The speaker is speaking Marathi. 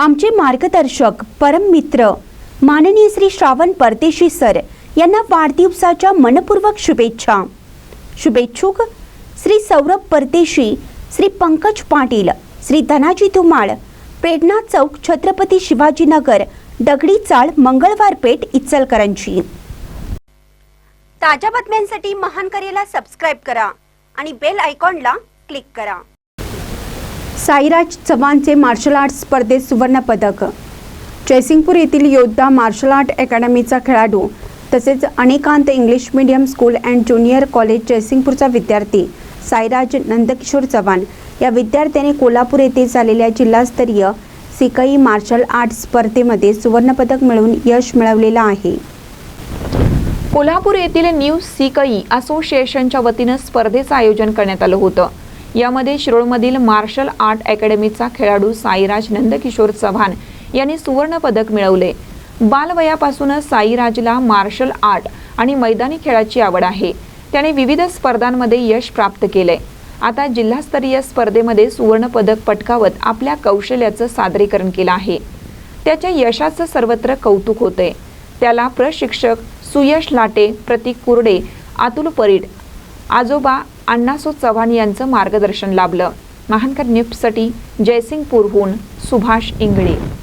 आमचे मार्गदर्शक परम मित्र माननीय श्री श्रावण परदेशी सर यांना वाढदिवसाच्या मनपूर्वक शुभेच्छा. शुभेच्छुक श्री सौरभ परदेशी श्री पंकज पाटील श्री धनाजी धुमाळ प्रेरणा चौक छत्रपती शिवाजीनगर दगडी चाळ मंगळवार पेठ इचलकरंजी. ताज्या बातम्यांसाठी महान करेला सबस्क्राईब करा आणि बेल आयकॉनला क्लिक करा. साईराज चव्हाणचे मार्शल आर्ट स्पर्धेत सुवर्णपदक. जयसिंगपूर येथील योद्धा मार्शल आर्ट अकॅडमीचा खेळाडू तसेच अनेकांत English medium school and junior college जयसिंगपूरचा विद्यार्थी साईराज नंदकिशोर चव्हाण या विद्यार्थ्याने कोल्हापूर येथे झालेल्या जिल्हास्तरीय सिकई मार्शल आर्ट स्पर्धेमध्ये सुवर्णपदक मिळवून यश मिळवलेलं आहे. कोल्हापूर येथील न्यू सिकई असोसिएशनच्या वतीनं स्पर्धेचं आयोजन करण्यात आलं होतं. यामध्ये शिरोळमधील मार्शल आर्ट अकॅडमीचा खेळाडू साईराज नंदकिशोर चव्हाण यांनी सुवर्ण पदक मिळवले. बालवयापासूनच साईराजला मार्शल आर्ट आणि मैदानी खेळाची आवड आहे. त्याने विविध स्पर्धांमध्ये यश प्राप्त केले. आता जिल्हास्तरीय स्पर्धेमध्ये सुवर्णपदक पटकावत आपल्या कौशल्याचं सादरीकरण केलं आहे. त्याच्या यशाचं सर्वत्र कौतुक होते त्याला प्रशिक्षक सुयश लाटे प्रतीक कुर्डे अतुल परीड आजोबा अण्णासो चव्हाण यांचं मार्गदर्शन लाभलं. महानकर न्यूजसाठी जयसिंगपूरहून सुभाष इंगळे.